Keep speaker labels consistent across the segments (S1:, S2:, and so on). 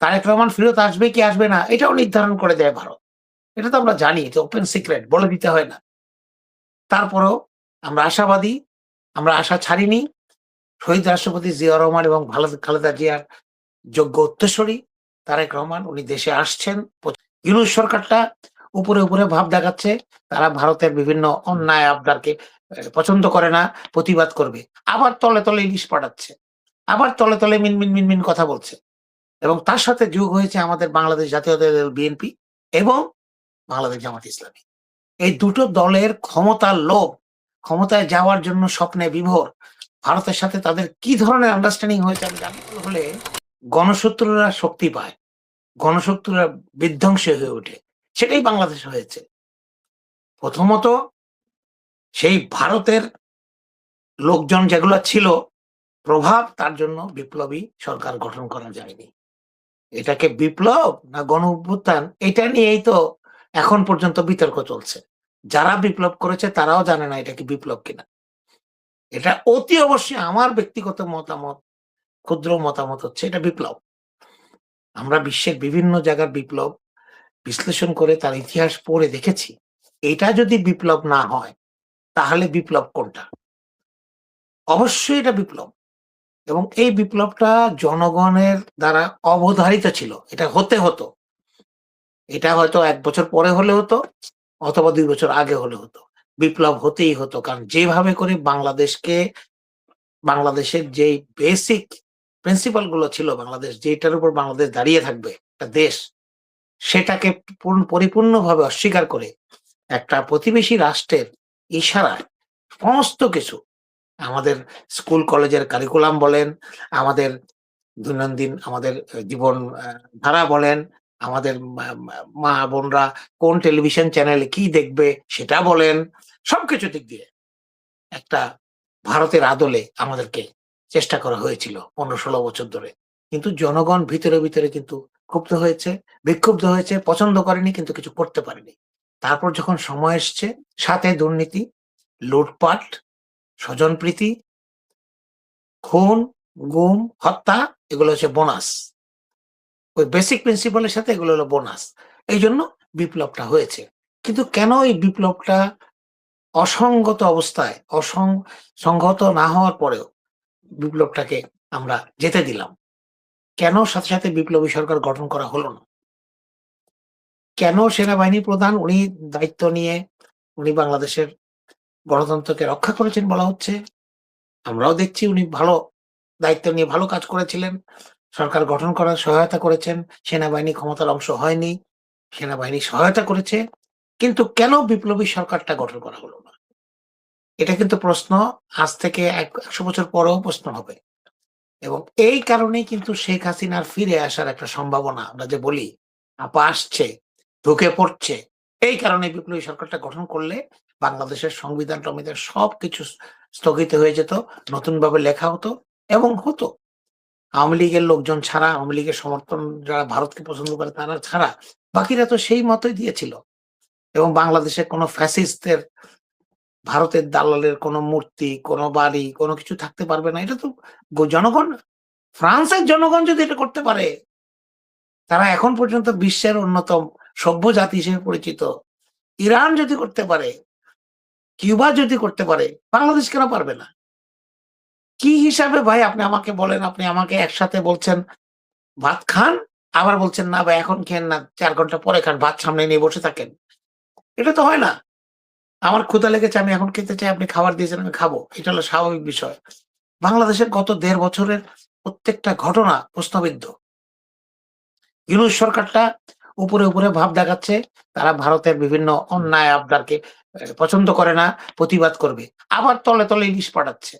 S1: তারেক রহমান ফেরত আসবে কি আসবে না, এটাও নির্ধারণ করে দেয় ভারত। এটা তো আমরা জানি, এটা ওপেন সিক্রেট বলে দিতে হয় না। তারপরেও আমরা আশাবাদী, আমরা আশা ছাড়িনি। শহীদ রাষ্ট্রপতি জিয়া রহমান এবং খালেদা জিয়ার যোগ্য উত্তরসূরি তারেক রহমান, উনি দেশে আসছেন। ইউনুস সরকারটা উপরে উপরে ভাব দেখাচ্ছে, তারা ভারতের বিভিন্ন অন্যায় আবদারকে পছন্দ করে না, প্রতিবাদ করবে। আবার তলে তলে ইলিশ পাঠাচ্ছে। আবার তলে তলে মিনমিন মিনমিন কথা বলছে। এবং তার সাথে যোগ হয়েছে আমাদের বাংলাদেশ জাতীয় দল বিএনপি এবং বাংলাদেশ জামাত ইসলামী। এই দুটো দলের ক্ষমতার লোভ, ক্ষমতায় যাওয়ার জন্য স্বপ্নে বিভোর, ভারতের সাথে তাদের কি ধরনের আন্ডারস্ট্যান্ডিং হয়েছে আমি জানতে হলে গণশত্রুরা শক্তি পায়, গণশত্রুরা বিধ্বংসী হয়ে ওঠে, সেটাই বাংলাদেশে হয়েছে। প্রথমত সেই ভারতের লোকজন যেগুলো ছিল, প্রভাব তার জন্য বিপ্লবী সরকার গঠন করা যায়নি। এটাকে বিপ্লব না গণ অভ্যুত্থান এটা নিয়েই তো এখন পর্যন্ত বিতর্ক চলছে। যারা বিপ্লব করেছে তারাও জানে না এটা কি বিপ্লব কিনা। এটা অতি অবশ্যই আমার ব্যক্তিগত মতামত, ক্ষুদ্র মতামত হচ্ছে এটা বিপ্লব। আমরা বিশ্বের বিভিন্ন জায়গার বিপ্লব বিশ্লেষণ করে তার ইতিহাস পড়ে দেখেছি। এটা যদি বিপ্লব না হয়, তাহলে বিপ্লব কোনটা? অবশ্যই এটা বিপ্লব। এবং এই বিপ্লবটা জনগণের দ্বারা অবধারিত ছিল। এটা হতে হতো। এটা হয়তো এক বছর পরে হলে হতো, অথবা দুই বছর আগে হলে হতো। বিপ্লব হতেই হতো, কারণ যেভাবে করে বাংলাদেশকে, বাংলাদেশের যে বেসিক প্রিন্সিপালগুলো ছিল, বাংলাদেশ যেটার উপর বাংলাদেশ দাঁড়িয়ে থাকবে, একটা দেশ, সেটাকে পূর্ণ- পরিপূর্ণভাবে অস্বীকার করে একটা প্রতিবেশী রাষ্ট্রের ইশারায় সমস্ত কিছু আমাদের স্কুল কলেজের কারিকুলাম বলেন, আমাদের দৈনন্দিন আমাদের জীবন ধারা বলেন, আমাদের মা বোনরা কোন টেলিভিশন চ্যানেলে কি দেখবে সেটা বলেন, সবকিছু দিক দিয়ে একটা ভারতের আদলে আমাদেরকে চেষ্টা করা হয়েছিল পনেরো ষোলো বছর ধরে। কিন্তু জনগণ ভিতরে ভিতরে কিন্তু ক্ষুব্ধ হয়েছে, বিক্ষুব্ধ হয়েছে, পছন্দ করেনি কিন্তু কিছু করতে পারেনি। তারপর যখন সময় এসছে, সাথে দুর্নীতি, লুটপাট স্বজনপ্রীতি খুন, গুম, হত্যা, এগুলো হচ্ছে বোনাস। ওই বেসিক প্রিন্সিপালের সাথে এগুলো হলো বোনাস। এই জন্য বিপ্লবটা হয়েছে। কিন্তু কেন এই বিপ্লবটা অসঙ্গত অবস্থায়, অসং, সংগত না হওয়ার পরেও বিপ্লবটাকে আমরা যেতে দিলাম? কেন সাথে সাথে বিপ্লবী সরকার গঠন করা হলো না? কেন সেনাবাহিনী প্রধান উনি দায়িত্ব নিয়ে উনি বাংলাদেশের গণতন্ত্রকে রক্ষা করেছেন বলা হচ্ছে। আমরাও দেখছি উনি ভালো দায়িত্ব নিয়ে ভালো কাজ করেছিলেন। সরকার গঠন করার সহায়তা করেছেন। সেনাবাহিনী ক্ষমতার অংশ হয়নি। সেনাবাহিনী সহায়তা করেছে। কিন্তু কেন বিপ্লবী সরকারটা গঠন করা হলো না? এটা কিন্তু প্রশ্ন আজ থেকে এক- একশো বছর পরেও প্রশ্ন হবে। এবং এই কারণেই কিন্তু শেখ হাসিনার ফিরে আসার একটা সম্ভাবনা আমরা যে বলি, আপা আসছে, ঢুকে পড়ছে, এই কারণে বিপ্লবী সরকারটা গঠন করলে বাংলাদেশের সংবিধান টমিধান সবকিছু স্থগিত হয়ে যেত নতুন ভাবে লেখা হতো এবং হতো। আওয়ামী লীগের লোকজন ছাড়া, আওয়ামী লীগের সমর্থন যারা ভারতকে পছন্দ করে তারা ছাড়া বাকিরা তো সেই মতই দিয়েছিল। এবং বাংলাদেশে কোনো ফ্যাসিস্টদের ভারতের দালালের কোনো মূর্তি, কোনো বাড়ি, কোনো কিছু থাকতে পারবে না। এটা তো জনগণ, ফ্রান্সের জনগণ যদি এটা করতে পারে, তারা এখন পর্যন্ত বিশ্বের অন্যতম সভ্য জাতি হিসেবে পরিচিত। ইরান যদি করতে পারে কিউবা যদি করতে পারে, বাংলাদেশ কেন পারবে না? কি হিসাবে ভাই আপনি আমাকে বলেন, আপনি আমাকে একসাথে বলছেন, ভাত খান, আবার বলছেন, না ভাই, এখন খেন না, চার ঘণ্টা পরে খান, ভাত সামনে নিয়ে বসে থাকেন। এটা তো হয় না। আমার ক্ষুদা লেগেছে, আমি এখন খেতে চাই, আপনি খাবার দিয়েছেন, আমি খাব। এটা হলো স্বাভাবিক বিষয়। বাংলাদেশের গত দেড় বছরের প্রত্যেকটা ঘটনা প্রশ্নবিদ্ধ। ইউনুস সরকারটা উপরে উপরে ভাব দেখাচ্ছে, তারা ভারতের বিভিন্ন অন্যায় আবদারকে পছন্দ করে না, প্রতিবাদ করবে। আবার তলে তলে ইলিশ পাঠাচ্ছে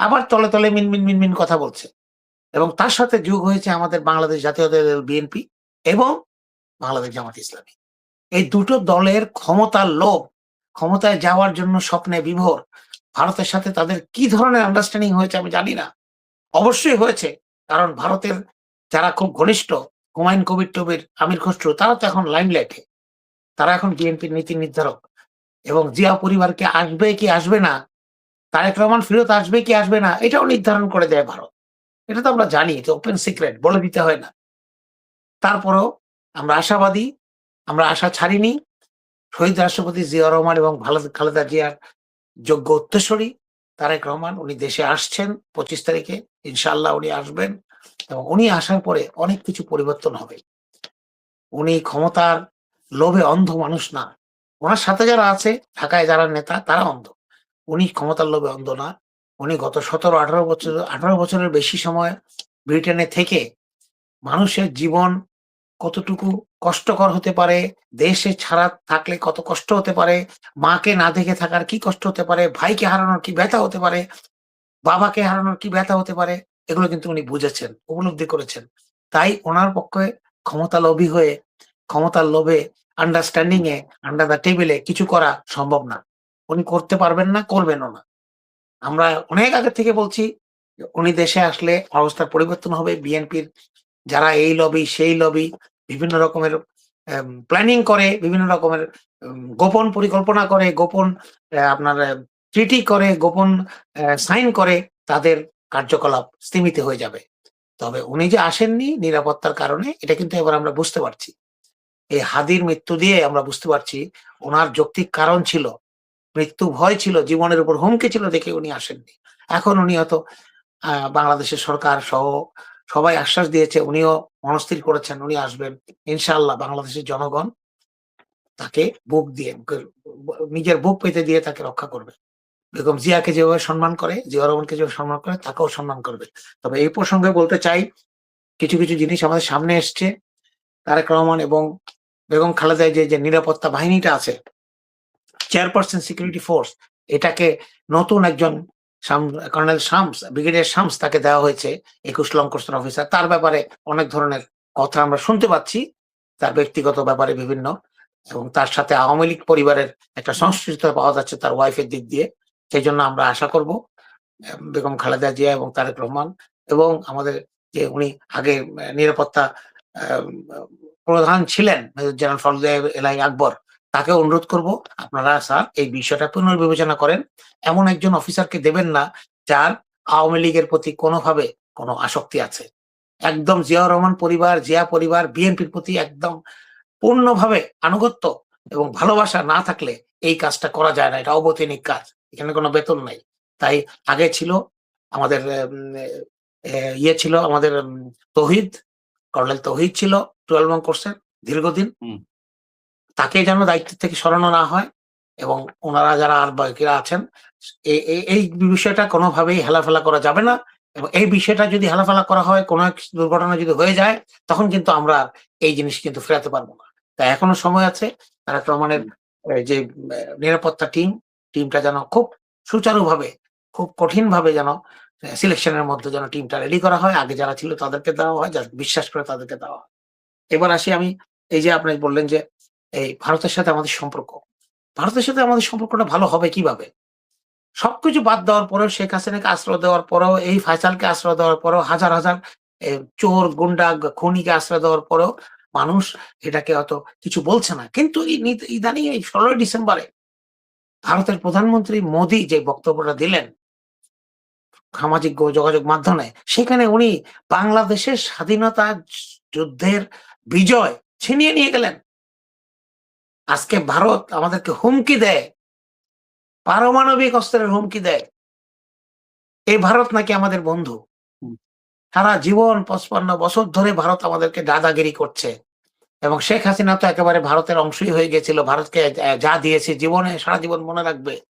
S1: আবার তলে তলে মিনমিন মিনমিন কথা বলছে। এবং তার সাথে যোগ হয়েছে আমাদের বাংলাদেশ জাতীয় দল বিএনপি এবং বাংলাদেশ জামাত ইসলামী। এই দুটো দলের ক্ষমতার লোভ, ক্ষমতায় যাওয়ার জন্য স্বপ্নে বিভোর, ভারতের সাথে তাদের কি ধরনের আন্ডারস্ট্যান্ডিং হয়েছে আমি জানি না। অবশ্যই হয়েছে, কারণ ভারতের যারা খুব ঘনিষ্ঠ, হুমায়ুন কবির টবির আমির খসরু, তারা তো এখন লাইমলাইটে তারা এখন বিএনপির নীতি নির্ধারক। এবং জিয়া পরিবারকে আসবে কি আসবে না? তারেক রহমান ফেরত আসবে কি আসবে না? এটাও নির্ধারণ করে দেয় ভারত। এটা তো আমরা জানি, এটা ওপেন সিক্রেট বলে দিতে হয় না। তারপরও আমরা আশাবাদী, আমরা আশা ছাড়িনি। শহীদ রাষ্ট্রপতি জিয়া রহমান এবং খালেদা জিয়ার যোগ্য উত্তরসূরি তারেক রহমান, উনি দেশে আসছেন পঁচিশ তারিখে ইনশাল্লাহ উনি আসবেন এবং উনি আসার পরে অনেক কিছু পরিবর্তন হবে। উনি ক্ষমতার লোভে অন্ধ মানুষ না। ওনার সাথে যারা আছে, ঢাকায় যারা নেতা, তারা অন্ধ। উনি ক্ষমতার লোভে অন্ধ না। উনি গত সতেরো, আঠারো বছর, আঠারো বছরের বেশি সময় ব্রিটেনে থেকে মানুষের জীবন কতটুকু কষ্টকর হতে পারে, দেশে ছাড়া থাকলে কত কষ্ট হতে পারে, মাকে না দেখে থাকার কি কষ্ট হতে পারে, ভাইকে হারানোর কি ব্যথা হতে পারে, বাবাকে হারানোর কি ব্যথা হতে পারে, এগুলো কিন্তু উনি বুঝেছেন, উপলব্ধি করেছেন। তাই ওনার পক্ষে ক্ষমতা লোভী হয়ে, ক্ষমতার লোভে আন্ডারস্ট্যান্ডিং এ আন্ডার দ্য টেবিলে কিছু করা সম্ভব না। উনি করতে পারবেন না, করবেনও না। আমরা অনেক আগে থেকে বলছি, উনি দেশে আসলে অবস্থার পরিবর্তন হবে, বিএনপির যারা এই লবি সেই লবি বিভিন্ন রকমের প্ল্যানিং করে, বিভিন্ন রকমের গোপন পরিকল্পনা করে, গোপন আপনার ট্রিটি করে, গোপন সাইন করে, তাদের কার্যকলাপ স্তীমিত হয়ে যাবে। তবে উনি যে আসেননি নিরাপত্তার কারণে, এটা কিন্তু এবার আমরা বুঝতে পারছি। এই হাদির মৃত্যু দিয়ে আমরা বুঝতে পারছি ওনার যৌক্তিক কারণ ছিল। মৃত্যু ভয় ছিল, জীবনের উপর হুমকি ছিল দেখে উনি আসেননি। এখন উনি হয়তো বাংলাদেশের সরকার সহ সবাই আশ্বাস দিয়েছে, উনিও মনস্থির করেছেন, উনি আসবেন। ইনশাল্লাহ বাংলাদেশের জনগণ তাকে বুক দিয়ে, নিজের বুক পেতে দিয়ে তাকে রক্ষা করবে। বেগম জিয়াকে যেভাবে সম্মান করে, জিয়া রহমানকে যেভাবে সম্মান করে, তাকেও সম্মান করবে। তবে এই প্রসঙ্গে বলতে চাই, কিছু কিছু জিনিস আমাদের সামনে এসছে। তারেক রহমান এবং বেগম খালেদা যে যে নিরাপত্তা বাহিনীটা আছে চেয়ারপারসন সিকিউরিটি ফোর্স এটাকে নতুন একজন কর্নেল শামস, ব্রিগেডিয়ার শামস তাকে দেওয়া হয়েছে, একুশ লং কোর্সের অফিসার। তার ব্যাপারে অনেক ধরনের কথা আমরা শুনতে পাচ্ছি, তার ব্যক্তিগত ব্যাপারে বিভিন্ন, এবং তার সাথে আওয়ামী লীগ পরিবারের একটা সংশ্লিষ্টতা পাওয়া যাচ্ছে তার ওয়াইফের দিক দিয়ে, সেই জন্য আমরা আশা করব বেগম খালেদা জিয়া এবং তারেক রহমান এবং আমাদের যে উনি আগে নিরাপত্তা প্রধান ছিলেন মেজর জেনারেল ফজলে এলাই আকবর। তাকে অনুরোধ করব, আপনারা স্যার এই বিষয়টা পুনর্বিবেচনা করেন। এমন একজন অফিসারকে দেবেন না, যার আওয়ামী লীগের প্রতি কোনোভাবে কোনো আসক্তি আছে। একদম জিয়াউর রহমান পরিবার, জিয়া পরিবার, বিএনপির প্রতি একদম পূর্ণভাবে আনুগত্য এবং ভালোবাসা না থাকলে এই কাজটা করা যায় না, এটা অবৈতনিক কাজ, এখানে কোনো বেতন নাই। তাই আগে ছিল আমাদের ইয়ে ছিল আমাদের তৌহিদ কর্নেল তৌহিদ ছিল টুয়েলভ রং কোর্সের দীর্ঘদিন। তাকে যেন দায়িত্ব থেকে সরানো না হয় এবং ওনারা যারা আর বাকিরা আছেন এই বিষয়টা কোনোভাবেই হেলাফেলা করা যাবে না এবং এই বিষয়টা যদি হেলাফেলা করা হয় কোনো এক দুর্ঘটনা যদি হয়ে যায় তখন কিন্তু আমরা এই জিনিস কিন্তু ফেরাতে পারব না। তাই এখনও সময় আছে তারা প্রমাণের যে নিরাপত্তা টিম টিমটা যেন খুব সুচারুভাবে খুব কঠিনভাবে যেন সিলেকশনের মধ্যে যেন টিমটা রেডি করা হয়, আগে যারা ছিল তাদেরকে দেওয়া হয়, যারা বিশ্বাস করে তাদেরকে দেওয়া হয়। এবার আসি আমি, এই যে আপনি বললেন যে, এই ভারতের সাথে আমাদের সম্পর্ক। ভারতের সাথে আমাদের সম্পর্কটা ভালো হবে কীভাবে? সবকিছু বাদ দেওয়ার পরেও শেখ হাসিনাকে আশ্রয় দেওয়ার পরেও, এই ফাইসালকে আশ্রয় দেওয়ার পরেও, হাজার হাজার চোর, গুন্ডা খনিকে আশ্রয় দেওয়ার পরেও মানুষ এটাকে অত কিছু বলছে না। কিন্তু ইদানিং এই ষোলোই ডিসেম্বরে ভারতের প্রধানমন্ত্রী মোদী যে বক্তব্যটা দিলেন সামাজিক যোগাযোগ মাধ্যমে। সেখানে উনি বাংলাদেশের স্বাধীনতা যুদ্ধের বিজয় ছিনিয়ে নিয়ে গেলেন। আজকে ভারত আমাদেরকে হুমকি দেয়। পারমাণবিক অস্ত্রের হুমকি দেয়। এই ভারত নাকি আমাদের বন্ধু। সারা জীবন পঁচপান্ন বছর ধরে ভারত আমাদেরকে দাদাগিরি করছে। এবং শেখ হাসিনা তো একেবারে ভারতের অংশই হয়ে গেছিল। ভারতকে যা দিয়েছে জীবনে সারা জীবন মনে রাখবে।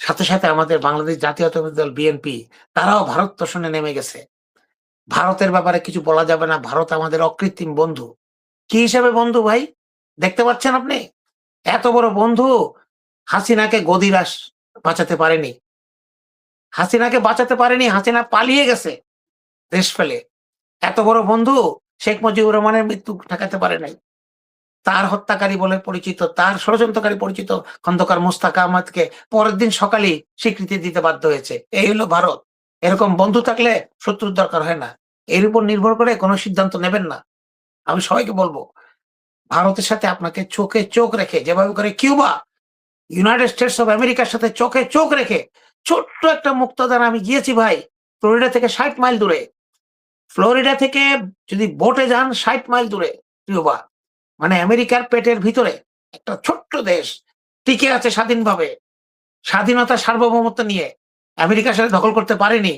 S1: সাথে সাথে আমাদের বাংলাদেশ জাতীয়তাবাদী দল বিএনপি তারাও ভারত তোষণে নেমে গেছে। ভারতের ব্যাপারে কিছু বলা যাবে না, ভারত আমাদের অকৃত্রিম বন্ধু। কি হিসাবে বন্ধু ভাই? দেখতে পাচ্ছেন আপনি? এত বড় বন্ধু হাসিনাকে গদিরাস বাঁচাতে পারেনি। হাসিনাকে বাঁচাতে পারেনি, হাসিনা পালিয়ে গেছে দেশ ফেলে। এত বড় বন্ধু শেখ মুজিবুর রহমানের মৃত্যু ঠেকাতে পারে নাই। তার হত্যাকারী বলে পরিচিত, তার ষড়যন্ত্রকারী পরিচিত খন্দকার মুস্তাক আহমদকে পরের দিন সকালেই স্বীকৃতি দিতে বাধ্য হয়েছে। এই হলো ভারত। এরকম বন্ধু থাকলে শত্রুর দরকার হয় না। এর উপর নির্ভর করে কোনো সিদ্ধান্ত নেবেন না। আমি সবাইকে বলব, ভারতের সাথে আপনাকে চোখে চোখ রেখে, যেভাবে করে কিউবা, ইউনাইটেড স্টেটস অফ আমেরিকার সাথে চোখে চোখ রেখে, ছোট্ট একটা মুক্তদান আমি গিয়েছি ভাই, ফ্লোরিডা থেকে ষাট মাইল দূরে। ফ্লোরিডা থেকে যদি বোটে যান ষাট মাইল দূরে কিউবা। মানে আমেরিকার পেটের ভিতরে একটা ছোট্ট দেশ টিকে আছে স্বাধীনভাবে, স্বাধীনতা সার্বভৌমত্ব নিয়ে। আমেরিকার সাথে দখল করতে পারেনি।